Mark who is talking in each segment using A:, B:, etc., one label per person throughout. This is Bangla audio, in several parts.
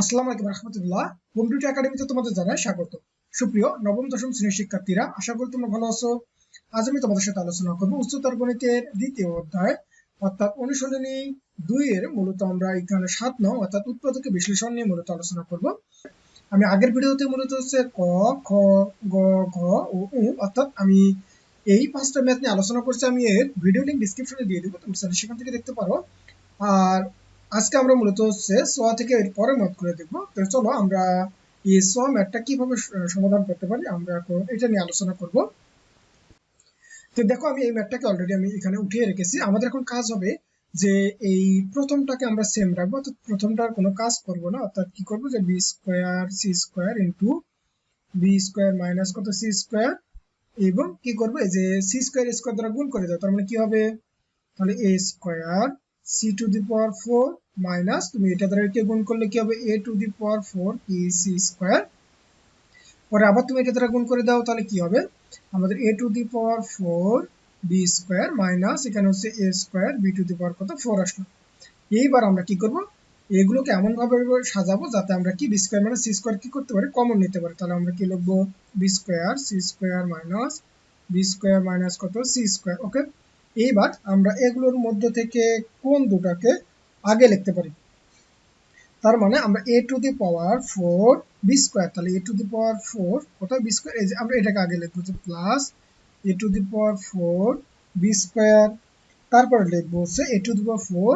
A: আসসালামু আলাইকুম রহমতুল্লাহ। কম্পিউটার একাডেমিতে তোমাদের জানাই স্বাগত। সুপ্রিয় নবম, দশম শ্রেণির শিক্ষার্থীরা, আশা করি তোমরা ভালো আছো। আজ আমি তোমাদের সাথে আলোচনা করব উচ্চতর গণিতের দ্বিতীয় অধ্যায়, অর্থাৎ অনুশীলনী দুই এর মূলত আমরা এখানে সাত নং, অর্থাৎ উৎপাদক বিশ্লেষণ নিয়ে মূলত আলোচনা করব। আমি আগের ভিডিওতে মূলত হচ্ছে ক, খ, গ, ঘ ও উ, অর্থাৎ আমি এই পাঁচটা ম্যাথ নিয়ে আলোচনা করছি, আমি এর ভিডিও লিঙ্ক ডিসক্রিপশনে দিয়ে দেবো তুমি সেখান থেকে দেখতে পারো। আর আজকে আমরা মূলত হচ্ছে সোয়া থেকে এর পরে মত করে দেখব। তো চলো আমরা এই সোয়া ম্যাথটা কীভাবে সমাধান করতে পারি আমরা এটা নিয়ে আলোচনা করব। তো দেখো আমি এই ম্যাথটাকে অলরেডি আমি এখানে উঠিয়ে রেখেছি। আমাদের এখন কাজ হবে যে এই প্রথমটাকে আমরা সেম রাখব। অর্থাৎ প্রথমটার কোনো কাজ করব না। অর্থাৎ কি করব যে B square C square into B square minus কত? সি স্কোয়ার এবং কি করব? যে সি স্কোয়ার স্কোয়ার দ্বারা গুণ করে দাও। তার মানে কি হবে? তাহলে A square C to the power four minus তুমি এটা দ্বারা কে গুণ করলে কি হবে? A to the power four E C square পরে আবার তুমি এটা দ্বারা গুণ করে দাও, তাহলে কি হবে? আমাদের A to the power four B square minus এখানে হচ্ছে A square B to the power কত? ফোর আসলো। এইবার আমরা কি করব? এগুলোকে এমন ভাবে সাজাবো যাতে আমরা কি বি স্কোয়ার মানে সি স্কোয়ার কি করতে পারি? কমন নিতে পারি। তাহলে আমরা কি লিখব? B square C square minus B square minus কত? সি স্কোয়ার ওকে এইবার আমরা এগুলোর মধ্য থেকে কোন দুটাকে আগে লিখতে পারি? তার মানে আমরা A to the power four B square তাহলে A to the power four কোথায় বি স্কোয়ার আমরা এটাকে আগে লিখব যে plus A to the power four B square তারপরে লিখব হচ্ছে A to the power four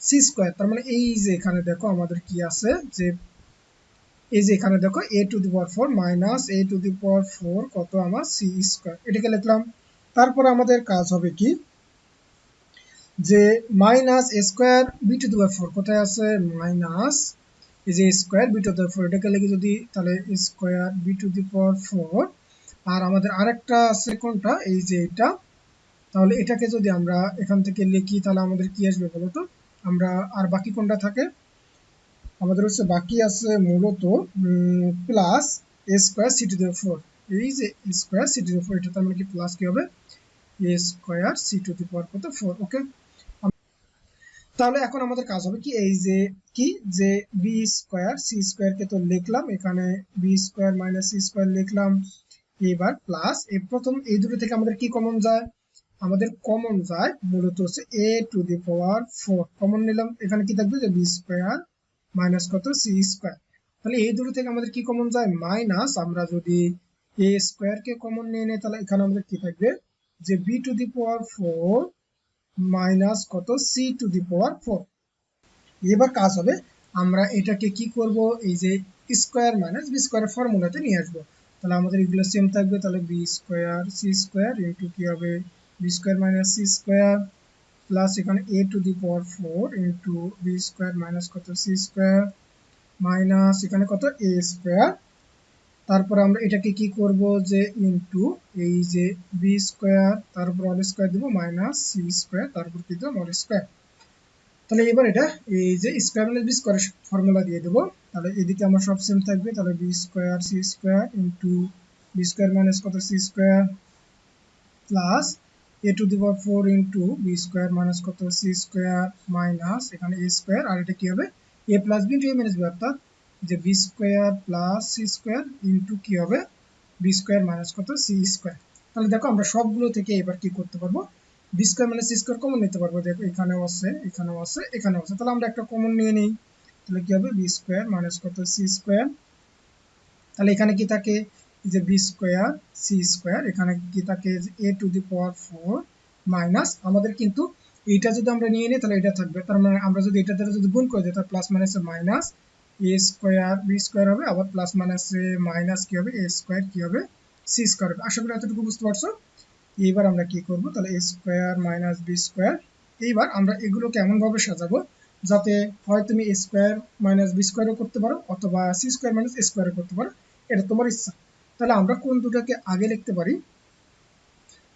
A: C square তার মানে এই যে এখানে দেখো আমাদের কি আছে? যে এই যে এখানে দেখো A to the power four minus A to the power four কত? আমার সি স্কোয়ার এটাকে লিখলাম। তারপর আমাদের কাজ হবে কি? যে minus square B to four কোথায় আছে? মাইনাস এই যে স্কোয়ার বি টু ফোর এটাকে লিখে যদি তাহলে square B to the four আর আমাদের আরেকটা আছে কোনটা? এই যে এটা। তাহলে এটাকে যদি আমরা এখান থেকে লিখি, তাহলে আমাদের কি আসবে বলতো আমরা আর বাকি কোনটা থাকে? আমাদের হচ্ছে বাকি আছে মূলত plus A square C to the four এই যে স্কোয়ার সি টু ফোর এটা তার মানে কি প্লাস কি হবে? A square C to the power কত? ফোর ওকে তাহলে এখন আমাদের কাজ হবে কি? এই যে কি? যে বি স্কোয়ার সি স্কোয়ার কে তো লিখলাম, এখানে B square minus C square লিখলাম। এবার প্লাস এ প্রথম এই দুটো থেকে আমাদের কি কমন যায়? আমাদের কমন যায় মূলত হচ্ছে A to the power four common নিলাম, এখানে কি থাকবে? যে বি স্কোয়ার মাইনাস কত? সি স্কোয়ার তাহলে এই দুটো থেকে আমাদের কি কমন যায়? মাইনাস আমরা যদি এ স্কোয়ার কে কমন নিয়ে নেই তাহলে এখানে আমাদের কি থাকবে? যে B to the power four minus কত? C to the power four এবার কাজ হবে, আমরা এটাকে কি করব? এই যে স্কোয়ার মাইনাস বি স্কোয়ার ফর্মুলাতে নিয়ে আসব। তাহলে আমাদের এগুলো সেম থাকবে, তাহলে B square C square into কি হবে? B square minus C square plus এখানে A to the power four into B square minus কত? সি স্কোয়ার মাইনাস এখানে কত? এ স্কোয়ার তারপর আমরা এটাকে কি করব যে ইনটু এই যে বি স্কোয়ার তারপর অল স্কোয়ার দিব মাইনাস সি স্কোয়ার তারপর কি দেবো অল স্কোয়ার তাহলে এবার এটা, এই যে square minus B square formula দিয়ে দেবো। তাহলে এদিকে আমার সব সেম থাকবে, তাহলে B square C square into B square minus কত C square plus A to the power four into B square minus কত সি স্কোয়ার মাইনাস এখানে এ স্কোয়ার আর এটা কি হবে? A plus B into A minus B অর্থাৎ যে B square plus C square into কি হবে? বি স্কোয়ার মাইনাস কত? সি স্কোয়ার তাহলে দেখো আমরা সবগুলো থেকে এবার কি করতে পারব? B square minus C square common নিতে পারব। দেখো এখানেও আছে এখানেও আছে এখানেও আছে। তাহলে আমরা একটা কমন নিয়ে নিই। তাহলে কি হবে? বি স্কোয়ার মাইনাস কত? সি স্কোয়ার তাহলে এখানে কি থাকে? যে বি স্কোয়ার সি স্কোয়ার এখানে কি থাকে? A to the power four minus আমাদের কিন্তু এইটা যদি আমরা নিয়ে নিই, তাহলে এটা থাকবে। তার মানে আমরা যদি এটা দ্বারা যদি গুণ করে দিই, তাহলে plus minus minus A square B square হবে, আবার প্লাস মাইনাস মাইনাস কি হবে এ স্কোয়ার কি হবে সি স্কোয়ার হবে। আশা করি এতটুকু বুঝতে পারছ? এইবার আমরা কি করব? তাহলে A square minus B square এইবার আমরা এগুলোকে এমনভাবে সাজাবো যাতে হয় তুমি এ স্কোয়ার মাইনাস বি স্কোয়ারও করতে পারো, অথবা সি স্কোয়ার মাইনাস এ স্কোয়ারও করতে পারো, এটা তোমার ইচ্ছা। তাহলে আমরা কোন দুটাকে আগে লিখতে পারি?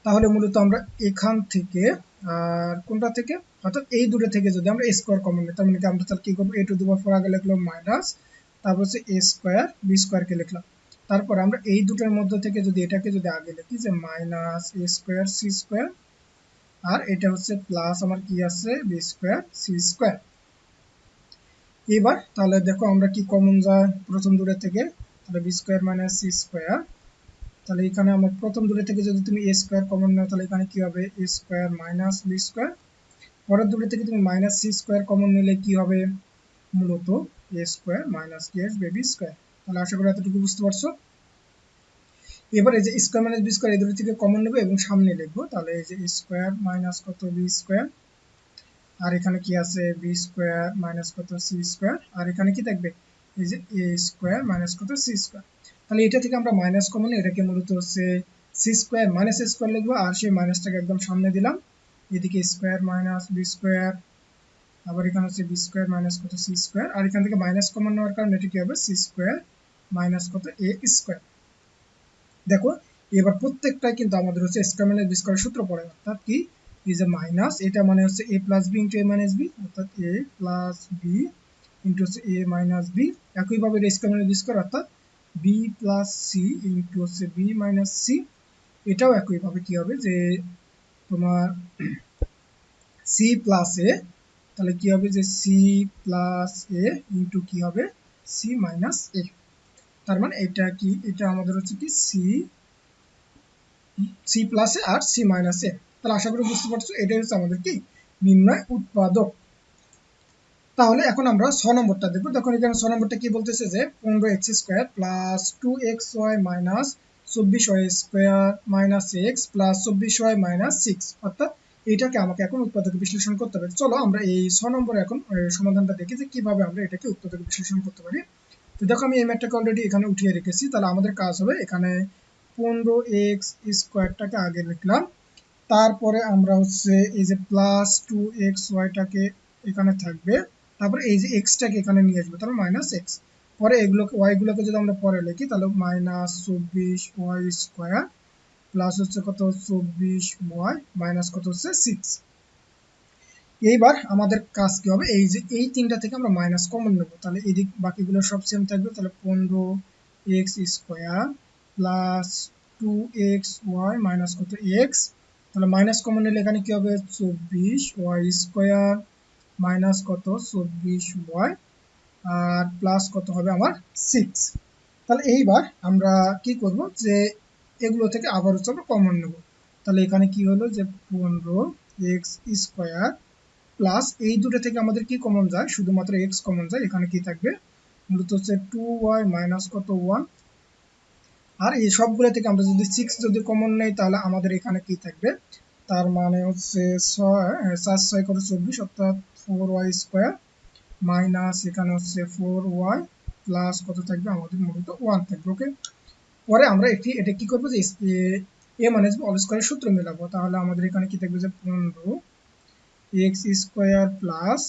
A: তাহলে মূলত আমরা এখান থেকে আর কোনটা থেকে? অর্থাৎ এই দুটো থেকে যদি আমরা স্কোয়ার কমন নিই, তার মানে আমরা তাহলে কি করব? এ টু দি পাওয়ার আগে লিখলাম মাইনাস তারপর হচ্ছে এ স্কোয়ার বি স্কোয়ারকে লিখলাম। তারপর আমরা এই দুটোর মধ্যে থেকে যদি এটাকে যদি আগে লিখি, যে minus A square C square আর এটা হচ্ছে প্লাস আমার কি আছে? বি স্কোয়ার সি স্কোয়ার এবার তাহলে দেখো আমরা কি কমন যায়? প্রথম দূরে থেকে, তাহলে B square minus C square তাহলে এখানে আমার প্রথম দূরে থেকে যদি তুমি এ স্কোয়ার কমন নাও, তাহলে এখানে কি হবে? A square minus B square পরের দূরে থেকে তুমি মাইনাস সি স্কোয়ার কমন নিলে কি হবে? মূলত এ স্কোয়ার মাইনাস কি আসবে বি স্কোয়ার তাহলে আশা করি এতটুকু বুঝতে পারছ? এবার এই যে স্কোয়ার মাইনাস বি স্কোয়ার এই দুটো থেকে কমন নেবে এবং সামনে লিখব। তাহলে এই যে স্কোয়ার মাইনাস কত বি স্কোয়ার আর এখানে কি আছে? বি স্কোয়ার মাইনাস কত সি স্কোয়ার আর এখানে কি থাকবে? এই যে এ স্কোয়ার মাইনাস কত সি স্কোয়ার তাহলে এটা থেকে আমরা মাইনাস কমন, এটাকে মূলত হচ্ছে সি স্কোয়ার মাইনাস স্কোয়ার লিখব, আর সেই মাইনাসটাকে একদম সামনে দিলাম। এদিকে স্কোয়ার মাইনাস বি স্কোয়ার আবার এখানে হচ্ছে বি স্কোয়ার মাইনাস কত সি স্কোয়ার আর এখান থেকে মাইনাস কমন নেওয়ার কারণে এটা কি হবে? সি স্কোয়ার মাইনাস কত এ স্কোয়ার দেখো, এবার প্রত্যেকটাই কিন্তু আমাদের হচ্ছে স্কোয়ার মাইনাস বি স্কোয়ার সূত্র পড়ে, অর্থাৎ কি? ইজ এ মাইনাস এটা মানে হচ্ছে A plus B into A minus B অর্থাৎ এ প্লাস বি ইন্টু হচ্ছে এ মাইনাস বি একইভাবে এটা স্কোয়ার মাইনাস বি স্কোয়ার অর্থাৎ বি প্লাস সি ইন্টু হচ্ছে বি মাইনাস সি এটাও একইভাবে কি হবে যে তোমার সি প্লাস এ তাহলে কি হবে যে সি প্লাস এ ইন্টু কি হবে? সি মাইনাস এ তার মানে এটা কি? এটা আমাদের হচ্ছে কি সি সি প্লাস এ আর সি মাইনাস এ তাহলে আশা করি বুঝতে পারছ, এটাই হচ্ছে আমাদের কি? নির্ণয় উৎপাদক। তাহলে এখন আমরা ছ নম্বরটা দেখব। দেখুন, এখানে ছ নম্বরটা কি বলতেছে যে পনেরো X square plus two X Y minus চব্বিশ Y square minus X plus চব্বিশ ওয়াই মাইনাস সিক্স। অর্থাৎ এইটাকে আমাকে এখন উৎপাদক বিশ্লেষণ করতে হবে। চলো আমরা এই ছ নম্বরে এখন সমাধানটা দেখি যে কীভাবে আমরা এটাকে উৎপাদক বিশ্লেষণ করতে পারি। তো দেখো, আমি এই ম্যাটটাকে অলরেডি এখানে উঠিয়ে রেখেছি। তাহলে আমাদের কাজ হবে এখানে পনেরো এক্স স্কোয়ারটাকে আগে লিখলাম। তারপরে আমরা হচ্ছে এই যে প্লাস টু এক্স ওয়াইটাকে এখানে থাকবে। তারপরে এই যে এক্সটাকে এখানে নিয়ে আসবে তাহলে মাইনাস এক্স পরে এগুলোকে ওয়াইগুলোকে যদি আমরা পরে লিখি, তাহলে মাইনাস চব্বিশ ওয়াই স্কোয়ার প্লাস হচ্ছে কত? চব্বিশ ওয়াই মাইনাস কত হচ্ছে? সিক্স এইবার আমাদের কাজ কি হবে? এই যে এই তিনটা থেকে আমরা মাইনাস কমন নেব। তাহলে এদিক বাকিগুলো সব সেম থাকবে। তাহলে পনেরো X square plus two X Y minus কত? এক্স তাহলে মাইনাস কমন নিলে এখানে কি হবে? চব্বিশ ওয়াই স্কোয়ার মাইনাস কত? চব্বিশ ওয়াই। আর প্লাস কত হবে আমার? সিক্স তাহলে এইবার আমরা কি করব? যে এগুলো থেকে আবার হচ্ছে আমরা কমন নেব। তাহলে এখানে কি হলো? যে পনেরো এক্স স্কোয়ার প্লাস এই দুটো থেকে আমাদের কি কমন যায়? শুধুমাত্র এক্স কমন যায়। এখানে কি থাকবে? মূলত হচ্ছে টু ওয়াই মাইনাস কত? ওয়ান আর এই সবগুলো থেকে আমরা যদি সিক্স যদি কমন নেই, তাহলে আমাদের এখানে কি থাকবে? তার মানে হচ্ছে ছয় চার ছয় করে চব্বিশ অর্থাৎ ফোর ওয়াই স্কোয়ার মাইনাস এখানে হচ্ছে ফোর ওয়াই প্লাস কত থাকবে? আমাদের মূলত ওয়ান থাকবে ওকে পরে আমরা একটি এটা কি করব যে, এ মানে অল স্কোয়ারের সূত্র মেলাবো। তাহলে আমাদের এখানে কি থাকবে যে পনেরো? X square plus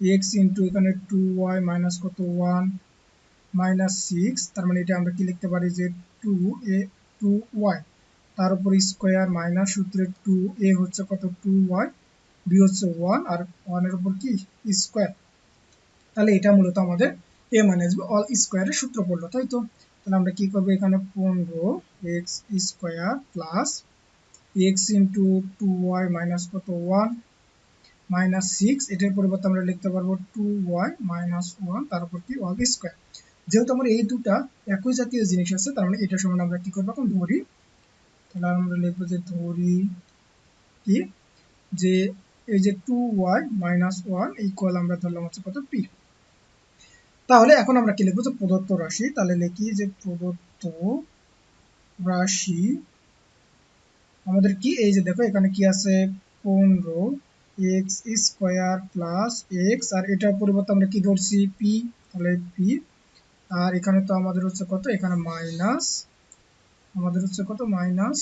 A: X into এখানে টু ওয়াই মাইনাস কত? ওয়ান মাইনাস সিক্স তার মানে এটা আমরা কি লিখতে পারি যে টু এ টু ওয়াই তার উপর স্কোয়ার মাইনাস সূত্রে টু এ হচ্ছে কত? টু ওয়াই বি হচ্ছে ওয়ান আর ওয়ানের উপর কি? স্কোয়ার। তাহলে এটা মূলত আমাদের এ মাইনাস বি অল স্কোয়ারের সূত্র পড়ল, তাই তো? তাহলে আমরা কি করব এখানে? পনেরো X square plus X into two Y minus কত? ওয়ান মাইনাস সিক্স এটার পরিবর্তে আমরা লিখতে পারব টু ওয়াই মাইনাস ওয়ান তার উপর কি? ওয়ান স্কোয়ার যেহেতু আমার এই দুটা একই জাতীয় জিনিস আছে, তার মানে এটার সমান আমরা কি করব? এখন ধরি তাহলে আমরা লিখব যে ধরি কি? যে এই যে two Y minus one equal আমরা ধরলাম হচ্ছে কত? পি তাহলে এখন আমরা কি লিখব? যে প্রদত্ত রাশি। তাহলে লিখি যে প্রদত্ত রাশি আমাদের কি? এই যে দেখো, এখানে কি আছে? পনেরো এক্স স্কোয়ার প্লাস এক্স আর এটার পরিবর্তে আমরা কি ধরছি? পি তাহলে পি আর এখানে তো আমাদের হচ্ছে কত? এখানে মাইনাস আমাদের হচ্ছে কত? মাইনাস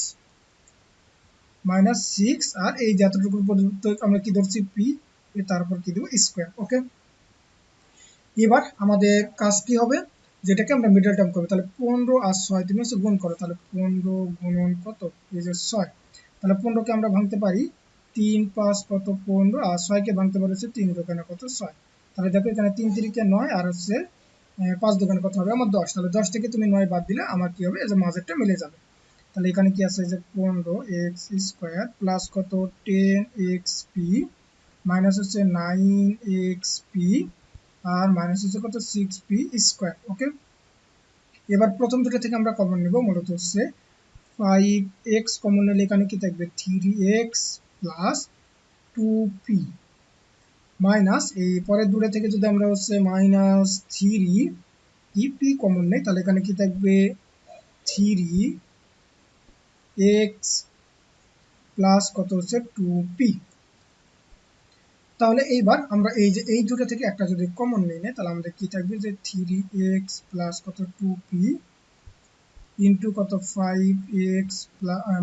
A: মাইনাস সিক্স আর এই যতটুকু পর্যন্ত আমরা কি ধরছি? পি তারপর কি দেবো? স্কোয়ার ওকে এবার আমাদের কাজ কি হবে? যেটাকে আমরা মিডল টার্ম করব। তাহলে পনেরো আর ছয়, তুমি হচ্ছে গুণ করো। তাহলে পনেরো গুণন কত? এই যে ছয়। তাহলে পনেরোকে আমরা ভাঙতে পারি। তিন, পাঁচ, কত? পনেরো। আর ছয়কে ভাঙতে পারি হচ্ছে তিন দোকানে কত? ছয়। তাহলে দেখো এখানে তিন তিরিকে নয়, আর হচ্ছে পাঁচ দোকানে কত হবে, আমার দশ। তাহলে দশ থেকে তুমি নয় বাদ দিলে আমার কি হবে? এই যে মাঝেরটা মিলে যাবে। তাহলে এখানে কি আছে? যে পনেরো এক্স স্কোয়ার প্লাস কত? টেন এক্স পি মাইনাস হচ্ছে নাইন এক্স পি আর মাইনাস হচ্ছে কত? Six P square, okay? এবার প্রথম দুটো থেকে আমরা কমন নেব, মূলত হচ্ছে ফাইভ এক্স কমন নিলে এখানে কি থাকবে? Three X plus two P. Minus, এই পরের দুটো থেকে যদি আমরা হচ্ছে মাইনাস থ্রি ই পি কমন নেই, তাহলে এখানে কি থাকবে? থ্রি এক্স প্লাস কত হচ্ছে? টু পি তাহলে এইবার আমরা এই যে, এই দুটো থেকে একটা যদি কমন নিই না তাহলে আমাদের কি থাকবে? যে থ্রি এক্স প্লাস কত? টু পি ইন্টু কত? ফাইভ এক্স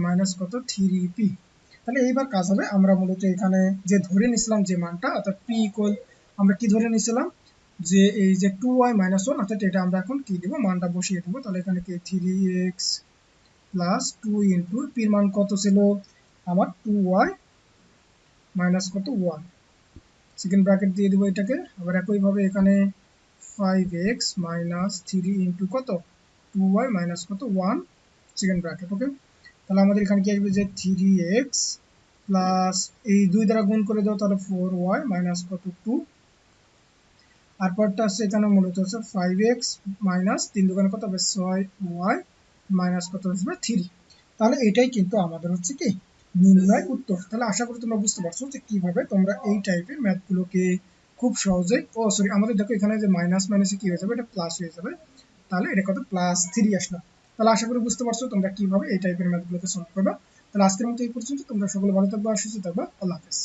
A: মাইনাস কত? থ্রি পি তাহলে এইবার কাজ হবে, আমরা মূলত এখানে যে ধরে নিছিলাম যে মানটা, অর্থাৎ পি ইকুয়াল আমরা কি ধরে নিছিলাম যে এই যে টু ওয়াই মাইনাস ওয়ান অর্থাৎ এটা আমরা এখন কি দেবো? মানটা বসিয়ে দেবো। তাহলে এখানে কি? Three X plus two into পির মান কত ছিল? আমার টু ওয়াই মাইনাস কত? ওয়ান সেকেন্ড ব্র্যাকেট দিয়ে দেবো এটাকে। আবার একইভাবে এখানে five X minus three into কত? টু ওয়াই মাইনাস কত? ওয়ান সেকেন্ড ব্র্যাকেট ওকে তাহলে আমাদের এখানে কি আসবে যে থ্রি এক্স প্লাস এই দুই দ্বারা গুণ করে দাও তাহলে ফোর ওয়াই মাইনাস কত? টু আর পরটা হচ্ছে এখানে মূলত হচ্ছে ফাইভ এক্স মাইনাস তিন দোকানে কত হবে? ছয় ওয়াই মাইনাস কত আসবে থ্রি তাহলে এটাই কিন্তু আমাদের হচ্ছে কি নির্ণয় উত্তর। তাহলে আশা করি তোমরা বুঝতে পারছ যে কীভাবে তোমরা এই টাইপের ম্যাথগুলোকে খুব সহজে, ও সরি আমাদের দেখো এখানে যে মাইনাস মাইনাসে কি হয়ে যাবে? এটা প্লাস হয়ে যাবে। তাহলে এটা কত? প্লাস থ্রি আসলো। তাহলে আশা করি বুঝতে পারছ তোমরা কীভাবে এই টাইপের ম্যাথগুলোকে সলভ করবে। তাহলে আজকের মতো এই পর্যন্ত, তোমরা সকলে ভালো থাকবে, সুস্থ থাকবে, আল্লাহ হাফেজ।